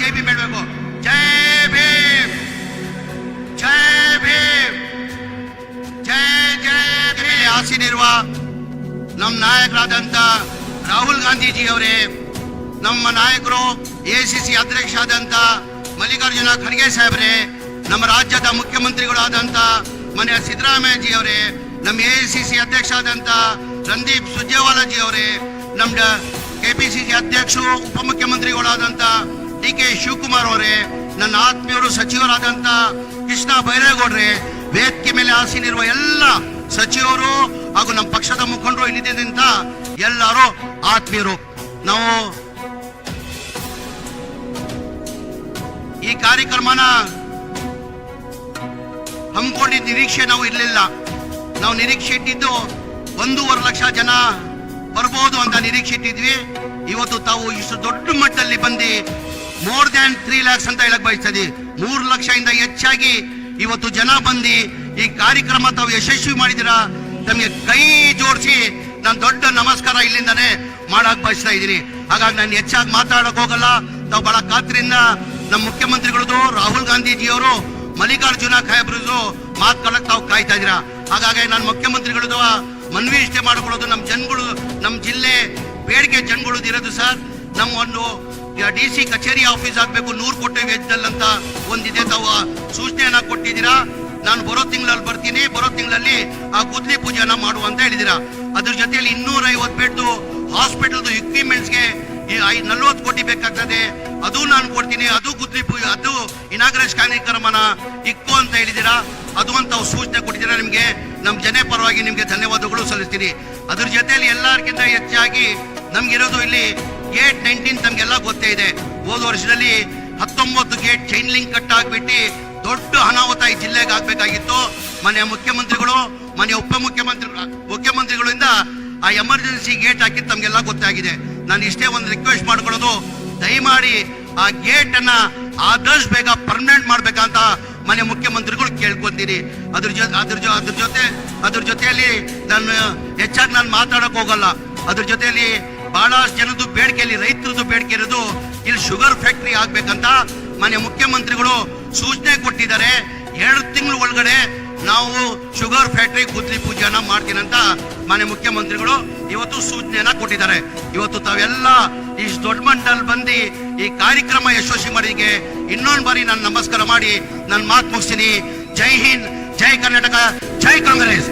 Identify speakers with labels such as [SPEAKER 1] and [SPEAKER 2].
[SPEAKER 1] ಜೈ ಭೀಮ್ ಹೇಳಬೇಕು ಜೈ ಭೀಮ್. ಜೈ ಭೀಮ್. ಜೈ ಜೈ ಭೀಮ್. ಆಸೀನಿರುವ ನಮ್ಮ ನಾಯಕರಾದಂತ ರಾಹುಲ್ ಗಾಂಧೀಜಿ ಅವರೇ ನಮ್ಮ ನಾಯಕರು ಎ ಸಿ ಸಿ ಅಧ್ಯಕ್ಷ ಆದಂತ ಮಲ್ಲಿಕಾರ್ಜುನ ಖರ್ಗೆ ಸಾಹೇಬ್ರೆ, ನಮ್ಮ ರಾಜ್ಯದ ಮುಖ್ಯಮಂತ್ರಿಗಳಾದಂಥ ಮನೆಯ ಸಿದ್ದರಾಮಯ್ಯಜಿ ಅವರೇ ನಮ್ಮ ಎ ಸಿ ಸಿ ಅಧ್ಯಕ್ಷ ಆದಂತ ರಂದೀಪ್ ಸುರ್ಜೇವಾಲಾಜಿ ಅವರೇ ನಮ್ಮ ಕೆ ಪಿ ಸಿ ಸಿ ಅಧ್ಯಕ್ಷರು ಉಪಮುಖ್ಯಮಂತ್ರಿಗಳಾದಂಥ ಡಿ ಕೆ ಶಿವಕುಮಾರ್ ಅವರೇ, ನನ್ನ ಆತ್ಮೀಯರು ಸಚಿವರಾದಂಥ ಕೃಷ್ಣ ಬೈರೇಗೌಡ್ರೆ, ವೇದಿಕೆ ಮೇಲೆ ಆಸೀನಿರುವ ಎಲ್ಲ ಸಚಿವರು ಹಾಗೂ ನಮ್ಮ ಪಕ್ಷದ ಮುಖಂಡರು ಇಲ್ಲಿದ್ದಂತ ಎಲ್ಲರೂ ಆತ್ಮೀಯರು, ನಾವು ಈ ಕಾರ್ಯಕ್ರಮನ ಹಮ್ಮಿಕೊಂಡಿದ್ದ ನಿರೀಕ್ಷೆ ನಾವು ಇರಲಿಲ್ಲ. ನಾವು ನಿರೀಕ್ಷೆ ಇಟ್ಟಿದ್ದು ಒಂದೂವರೆ ಲಕ್ಷ ಜನ ಬರ್ಬೋದು ಅಂತ ನಿರೀಕ್ಷೆ ಇಟ್ಟಿದ್ವಿ. ಇವತ್ತು ತಾವು ಇಷ್ಟು ದೊಡ್ಡ ಮಟ್ಟದಲ್ಲಿ ಬಂದು ಮೋರ್ ದ್ಯಾನ್ ತ್ರೀ ಲ್ಯಾಕ್ಸ್ ಅಂತ ಹೇಳಕ್ ಬಯಸ್ತದೆ. ಮೂರು ಲಕ್ಷದಿಂದ ಹೆಚ್ಚಾಗಿ ಇವತ್ತು ಜನ ಬಂದು ಈ ಕಾರ್ಯಕ್ರಮ ತಾವು ಯಶಸ್ವಿ ಮಾಡಿದಿರಾ ತಮಗೆ ಕೈ ಜೋಡಿಸಿ ನಾನು ದೊಡ್ಡ ನಮಸ್ಕಾರ ಇಲ್ಲಿಂದಾನೆ ಮಾಡಕ್ ಬಯಸ್ತಾ ಇದ್ದೀನಿ. ಹಾಗಾಗಿ ನಾನು ಹೆಚ್ಚಾಗಿ ಮಾತಾಡಕ್ ಹೋಗಲ್ಲ. ತಾವು ಬಹಳ ಖಾತ್ರಿಯಿಂದ ನಮ್ಮ ಮುಖ್ಯಮಂತ್ರಿಗಳದು ರಾಹುಲ್ ಗಾಂಧೀಜಿಯವರು, ಮಲ್ಲಿಕಾರ್ಜುನ ಖಾಯಬ್ರದು ಮಾತ್ಕೊಳಕ್ ತಾವು ಕಾಯ್ತಾ ಇದೀರಾ ಹಾಗಾಗಿ ನಾನು ಮುಖ್ಯಮಂತ್ರಿಗಳದು ಮನವಿ ಇಷ್ಟೇ ಮಾಡ್ಕೊಳ್ಳೋದು ನಮ್ಮ ಜನಗಳು, ನಮ್ಮ ಜಿಲ್ಲೆ, ಬೇಡಿಕೆ ಜನಗಳು ಇರೋದು ಸರ್. ನಮ್ಮ ಒಂದು ಡಿ ಸಿ ಕಚೇರಿ ಆಫೀಸ್ ಆಗಬೇಕು, ನೂರು ಕೋಟಿ ವೆಚ್ಚದಲ್ಲಿ ಅಂತ ಒಂದಿದೆ ತಾವು. ಸೂಚನೆಯನ್ನ ಕೊಟ್ಟಿದ್ದೀರಾ? ನಾನು ಬರೋ ತಿಂಗಳಲ್ಲಿ ಬರ್ತೀನಿ, ಬರೋ ತಿಂಗಳಲ್ಲಿ ಆ ಗುದ್ಲಿ ಪೂಜೆಯನ್ನ ಮಾಡುವ ಅಂತ ಹೇಳಿದ್ದೀರಾ. ಅದ್ರ ಜೊತೆಯಲ್ಲಿ ಇನ್ನೂರ ಐವತ್ತು ಬೆಡ್ದು ಹಾಸ್ಪಿಟಲ್ದು ಇಕ್ವಿಪ್ಮೆಂಟ್ಸ್ಗೆ ನಲ್ವತ್ತು ಕೋಟಿ ಬೇಕಾಗ್ತದೆ. ಅದು ನಾನು ಕೊಡ್ತೀನಿ, ಅದು ಗುದ್ಲಿ ಪೂಜೆ ಅದು ಇನಾಗ್ರೇಷ್ ಕಾರ್ಯಕ್ರಮನ ಇಕ್ಕು ಅಂತ ಹೇಳಿದ್ದೀರಾ? ಅದು ಅಂತ ಸೂಚನೆ ಕೊಟ್ಟಿದ್ದೀರಾ ನಿಮಗೆ? ನಮ್ಮ ಜನ ಪರವಾಗಿ ನಿಮಗೆ ಧನ್ಯವಾದಗಳು ಸಲ್ಲಿಸ್ತೀನಿ. ಅದ್ರ ಜೊತೆಯಲ್ಲಿ ಎಲ್ಲರಿಗಿಂತ ಹೆಚ್ಚಾಗಿ ನಮ್ಗಿರೋದು ಇಲ್ಲಿ ಗೇಟ್ ನೈನ್ಟೀನ್ ತಮ್ಗೆಲ್ಲ ಗೊತ್ತೇ ಇದೆ. ಹೋದ ವರ್ಷದಲ್ಲಿ ಹತ್ತೊಂಬತ್ತು ಗೇಟ್ ಚೈನ್ ಲಿಂಕ್ ಕಟ್ ಆಗ್ಬಿಟ್ಟು ದೊಡ್ಡ ಅನಾಹುತ ಈ ಜಿಲ್ಲೆಗೆ ಆಗ್ಬೇಕಾಗಿತ್ತು. ಮನೆಯ ಮುಖ್ಯಮಂತ್ರಿಗಳು, ಮನೆಯ ಉಪಮುಖ್ಯಮಂತ್ರಿ ಮುಖ್ಯಮಂತ್ರಿಗಳಿಂದ ಆ ಎಮರ್ಜೆನ್ಸಿ ಗೇಟ್ ಹಾಕಿ ತಮ್ಗೆಲ್ಲ ಗೊತ್ತಾಗಿದೆ. ನಾನು ಇಷ್ಟೇ ಒಂದು ರಿಕ್ವೆಸ್ಟ್ ಮಾಡ್ಕೊಳ್ಳೋದು, ದಯಮಾಡಿ ಆ ಗೇಟ್ ಅನ್ನ ಆದಷ್ಟು ಬೇಗ ಪರ್ಮನೆಂಟ್ ಮಾಡ್ಬೇಕಂತ ಮನೆ ಮುಖ್ಯಮಂತ್ರಿಗಳು ಕೇಳ್ಕೊಂತೀನಿ. ಅದ್ರ ಜೊತೆ ಅದ್ರ ಜೊ, ಅದ್ರ ಜೊತೆ, ಅದ್ರ ಜೊತೆಯಲ್ಲಿ ನಾನು ಹೆಚ್ಚಾಗಿ ನಾನು ಮಾತಾಡಕ್ ಹೋಗಲ್ಲ ಅದ್ರ ಜೊತೆಯಲ್ಲಿ ಬಹಳಷ್ಟು ಜನದ್ದು ಬೇಡಿಕೆಯಲ್ಲಿ, ರೈತರದ್ದು ಬೇಡಿಕೆ ಇರೋದು ಇಲ್ಲಿ ಶುಗರ್ ಫ್ಯಾಕ್ಟರಿ ಆಗ್ಬೇಕಂತ ಮನೆ ಮುಖ್ಯಮಂತ್ರಿಗಳು ಸೂಚನೆ ಕೊಟ್ಟಿದ್ದಾರೆ. ಎರಡು ತಿಂಗಳ ಒಳಗಡೆ ನಾವು ಶುಗರ್ ಫ್ಯಾಕ್ಟರಿ ಗುದ್ಲಿ ಪೂಜೆನ ಮಾಡ್ತೀನಿ ಅಂತ ಮನೆ ಮುಖ್ಯಮಂತ್ರಿಗಳು ಇವತ್ತು ಸೂಚನೆಯನ್ನ ಕೊಟ್ಟಿದ್ದಾರೆ. ಇವತ್ತು ತಾವೆಲ್ಲ ಈ ದೊಡ್ಡ ಮಂಡಲ್ ಬಂದು ಈ ಕಾರ್ಯಕ್ರಮ ಯಶಸ್ವಿ ಮಾಡಿಗೆ ಇನ್ನೊಂದು ಬಾರಿ ನಾನು ನಮಸ್ಕಾರ ಮಾಡಿ ನನ್ನ ಮಾತು ಮುಗಿಸ್ತೀನಿ. ಜೈ ಹಿಂದ್, ಜೈ ಕರ್ನಾಟಕ, ಜೈ ಕಾಂಗ್ರೆಸ್.